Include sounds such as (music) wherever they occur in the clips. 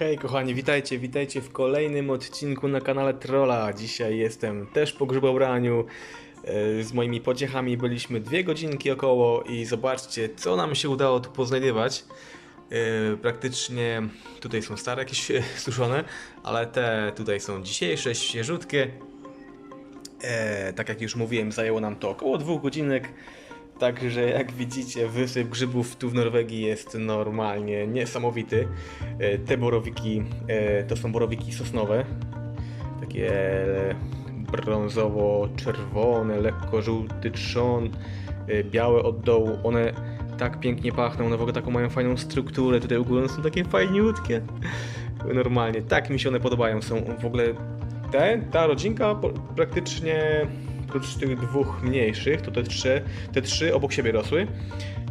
Hej kochani, witajcie, witajcie w kolejnym odcinku na kanale Trolla. Dzisiaj jestem też po grzybobraniu. E, Z moimi pociechami byliśmy dwie godzinki około i zobaczcie, co nam się udało tu poznajdywać. E, Praktycznie tutaj są stare jakieś e, (laughs) suszone, ale te tutaj są dzisiejsze, świeżutkie. Tak jak już mówiłem, zajęło nam to około dwóch godzinek. Także jak widzicie, wysyp grzybów tu w Norwegii jest normalnie niesamowity. E, Te borowiki e, to są borowiki sosnowe. Takie brązowo-czerwone, lekko żółty trzon, e, białe od dołu. One tak pięknie pachną, one w ogóle taką mają fajną strukturę. Tutaj u góry są takie fajniutkie. (laughs) Normalnie, tak mi się one podobają. Są w ogóle te, ta rodzinka praktycznie oprócz tych dwóch mniejszych, to te trzy, te trzy obok siebie rosły.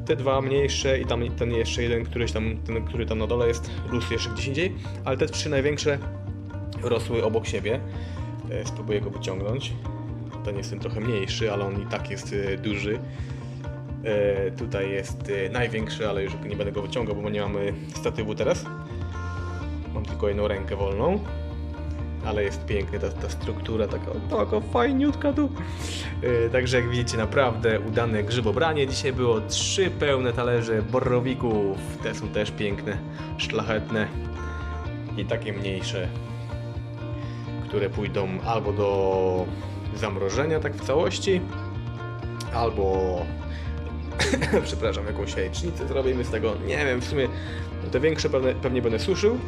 Te dwa mniejsze i tam ten jeszcze jeden, któryś tam, ten, który tam na dole jest, rósł jeszcze gdzieś indziej, ale te trzy największe rosły obok siebie. E, Spróbuję go wyciągnąć. Ten jest ten trochę mniejszy, ale on i tak jest e, duży. E, Tutaj jest największy, ale już nie będę go wyciągał, bo nie mamy statywu teraz. Mam tylko jedną rękę wolną ale jest piękny, ta, ta struktura taka, taka fajniutka tu. Yy, także jak widzicie, naprawdę udane grzybobranie. Dzisiaj było trzy pełne talerze borowików. Te są też piękne, szlachetne i takie mniejsze, które pójdą albo do zamrożenia tak w całości, albo (laughs) przepraszam, jakąś jajecznicę zrobimy z tego. Nie wiem, w sumie te większe pewnie, pewnie będę suszył.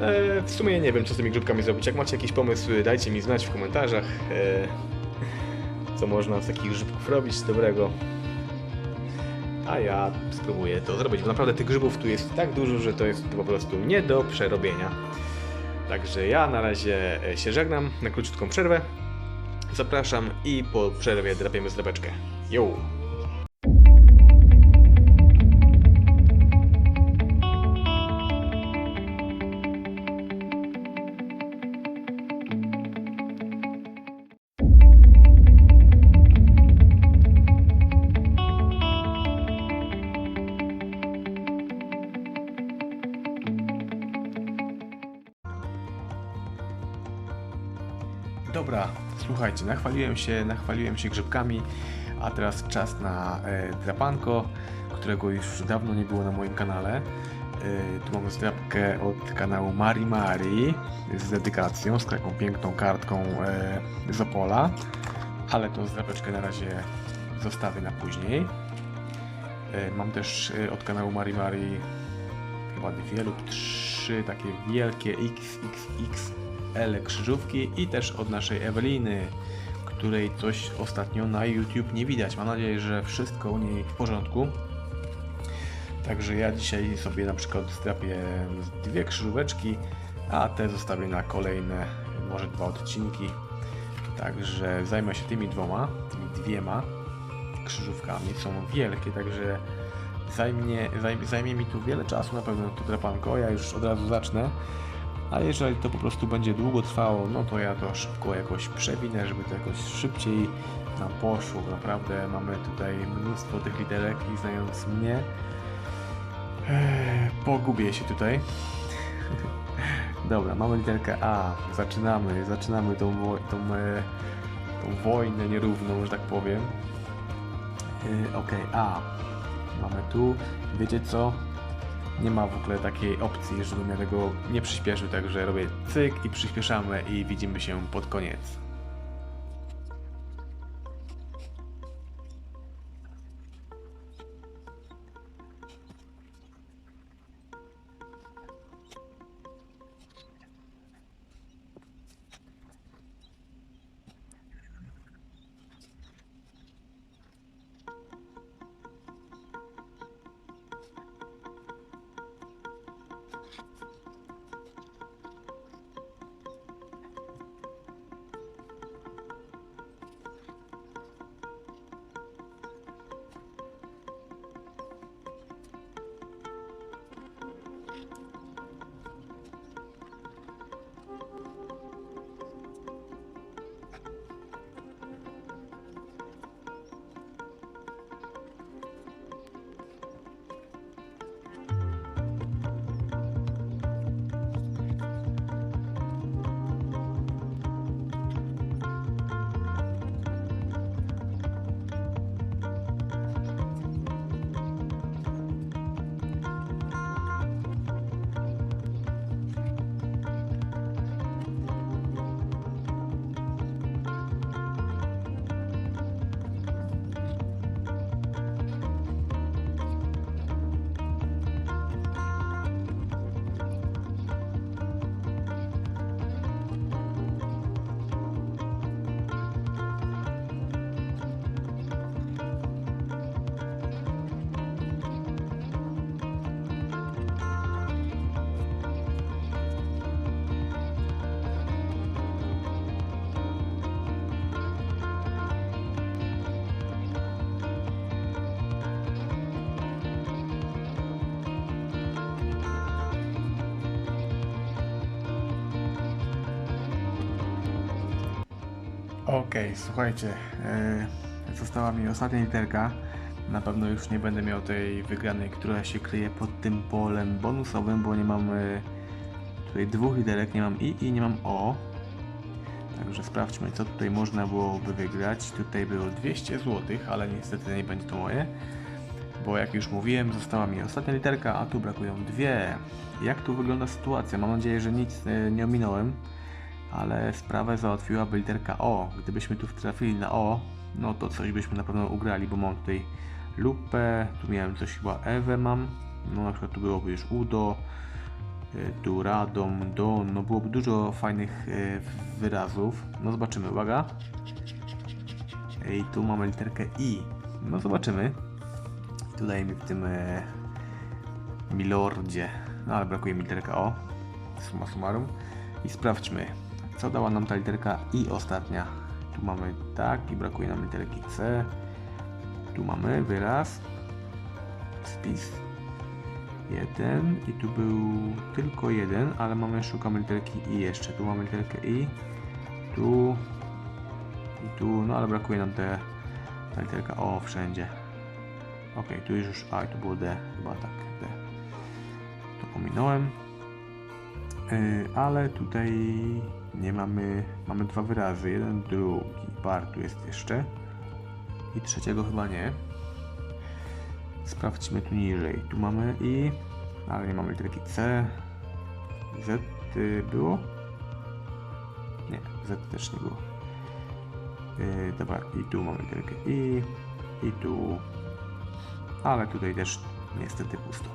E, w sumie nie wiem, co z tymi grzybkami zrobić. Jak macie jakiś pomysł, dajcie mi znać w komentarzach, e, co można z takich grzybków robić dobrego. A ja spróbuję to zrobić, bo naprawdę tych grzybów tu jest tak dużo, że to jest po prostu nie do przerobienia. Także ja na razie e, się żegnam na króciutką przerwę. Zapraszam i po przerwie drapiemy zdrabeczkę. Yo! Słuchajcie, nachwaliłem się, nachwaliłem się grzybkami, a teraz czas na e, drapanko, którego już dawno nie było na moim kanale. E, tu mamy zdrapkę od kanału Mari Mari z dedykacją, z taką piękną kartką e, z Opola, ale tą zdrapeczkę na razie zostawię na później. E, mam też e, od kanału Mari Mari chyba dwie lub trzy takie wielkie XXX L krzyżówki i też od naszej Eweliny, której coś ostatnio na YouTube nie widać. Mam nadzieję, że wszystko u niej w porządku. Także ja dzisiaj sobie na przykład strapię dwie krzyżóweczki, a te zostawię na kolejne, może dwa odcinki. Także zajmę się tymi dwoma, tymi dwiema krzyżówkami. Są wielkie, także zajmie, zajmie, zajmie mi tu wiele czasu na pewno to drapanko. Ja już od razu zacznę. A jeżeli to po prostu będzie długo trwało, no to ja to szybko jakoś przewinę, żeby to jakoś szybciej nam poszło. Naprawdę mamy tutaj mnóstwo tych literek i znając mnie, ee, pogubię się tutaj. (laughs) Dobra, mamy literkę A. Zaczynamy, zaczynamy tą, wo- tą, e, tą wojnę nierówną, że tak powiem. Yy, Okej, A. Mamy tu. Wiecie co? Nie ma w ogóle takiej opcji, żebym ja tego nie przyspieszył, także robię cyk i przyspieszamy i widzimy się pod koniec. Okej, słuchajcie, e, została mi ostatnia literka. Na pewno już nie będę miał tej wygranej, która się kryje pod tym polem bonusowym, bo nie mam e, tutaj dwóch literek, nie mam i i nie mam o. Także sprawdźmy, co tutaj można byłoby wygrać. Tutaj było 200 zł, ale niestety nie będzie to moje. Bo jak już mówiłem, została mi ostatnia literka, a tu brakują dwie. Jak tu wygląda sytuacja? Mam nadzieję, że nic e, nie ominąłem ale sprawę załatwiłaby literka O. Gdybyśmy tu trafili na O, no to coś byśmy na pewno ugrali, bo mam tutaj lupę, tu miałem coś chyba Ewę mam, no na przykład tu byłoby już Udo, y, tu Radom, Don, no byłoby dużo fajnych y, wyrazów. No zobaczymy, uwaga. I tu mamy literkę I. No zobaczymy. Tutaj mi w tym e, Milordzie, no ale brakuje mi literka O. Summa summarum. I sprawdźmy, co dała nam ta literka I ostatnia. Tu mamy tak i brakuje nam literki C. Tu mamy wyraz, spis. Jeden i tu był tylko jeden, ale mamy, szukamy literki I jeszcze. Tu mamy literkę I, tu i tu, no ale brakuje nam te, ta literka O wszędzie. Ok, tu już, już A tu było D, chyba tak, D. To ominąłem. Yy, ale tutaj nie mamy, mamy dwa wyrazy, jeden, drugi, bar tu jest jeszcze i trzeciego chyba nie. Sprawdźmy tu niżej, tu mamy i, ale nie mamy literki C, Z było? Nie, Z też nie było. Yy, dobra, i tu mamy literkę I, i tu, ale tutaj też niestety pusto.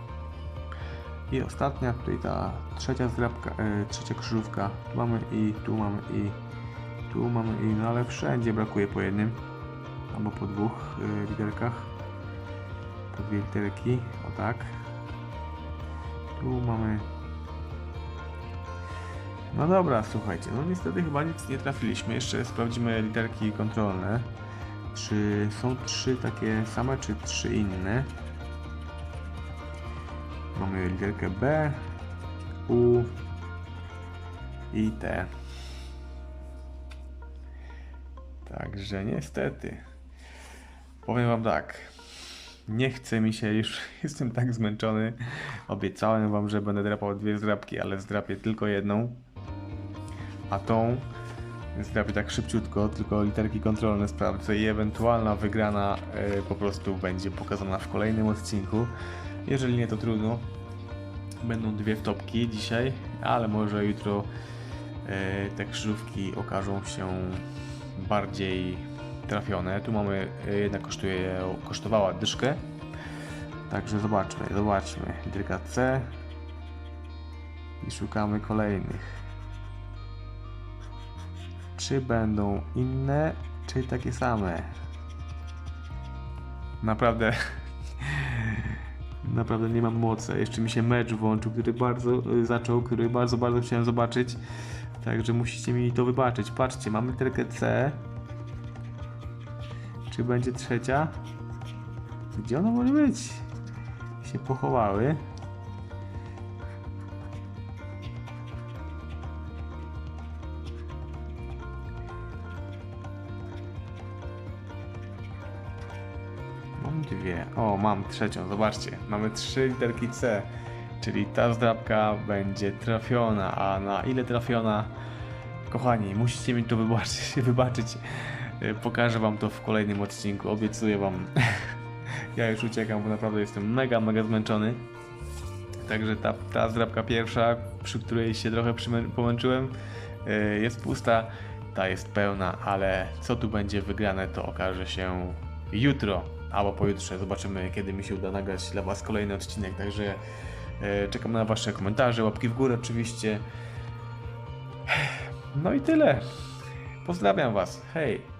I ostatnia, tutaj ta trzecia zdrabka, e, trzecia krzyżówka. Tu mamy i, tu mamy i, tu mamy i, no ale wszędzie brakuje po jednym. Albo po dwóch e. Po dwie literki, o tak. Tu mamy... No dobra, słuchajcie, no niestety chyba nic nie trafiliśmy. Jeszcze sprawdzimy literki kontrolne. Czy są trzy takie same, czy trzy inne? Mamy literkę B, U i T. Także niestety. Powiem wam tak. Nie chce mi się już, (laughs) jestem tak zmęczony. Obiecałem wam, że będę drapał dwie zdrapki, ale zdrapię tylko jedną. A tą zdrapię tak szybciutko, tylko literki kontrolne sprawdzę i ewentualna wygrana y, po prostu będzie pokazana w kolejnym odcinku. Jeżeli nie, to trudno. Będą dwie wtopki dzisiaj, ale może jutro e, te krzyżówki okażą się bardziej trafione. Tu mamy, e, jedna kosztuje, kosztowała dyszkę. Także zobaczmy, zobaczmy. Literka C i szukamy kolejnych. Czy będą inne, czy takie same? Naprawdę (laughs) Naprawdę nie mam mocy. Jeszcze mi się mecz włączył, który bardzo y, zaczął, który bardzo, bardzo chciałem zobaczyć. Także musicie mi to wybaczyć. Patrzcie, mamy literkę C. Czy będzie trzecia? Gdzie ona może być? Się pochowały. Dwie. O, mam trzecią, zobaczcie. Mamy trzy literki C, czyli ta zdrabka będzie trafiona, a na ile trafiona? Kochani, musicie mi to wybaczyć. (laughs) wybaczyć. Y, Pokażę wam to w kolejnym odcinku, obiecuję wam. (laughs) ja już uciekam, bo naprawdę jestem mega, mega zmęczony. Także ta, ta zdrabka pierwsza, przy której się trochę pomęczyłem, y, jest pusta. Ta jest pełna, ale co tu będzie wygrane, to okaże się jutro albo pojutrze. Zobaczymy, kiedy mi się uda nagrać dla Was kolejny odcinek. Także e, czekam na Wasze komentarze, łapki w górę oczywiście. No i tyle. Pozdrawiam Was. Hej.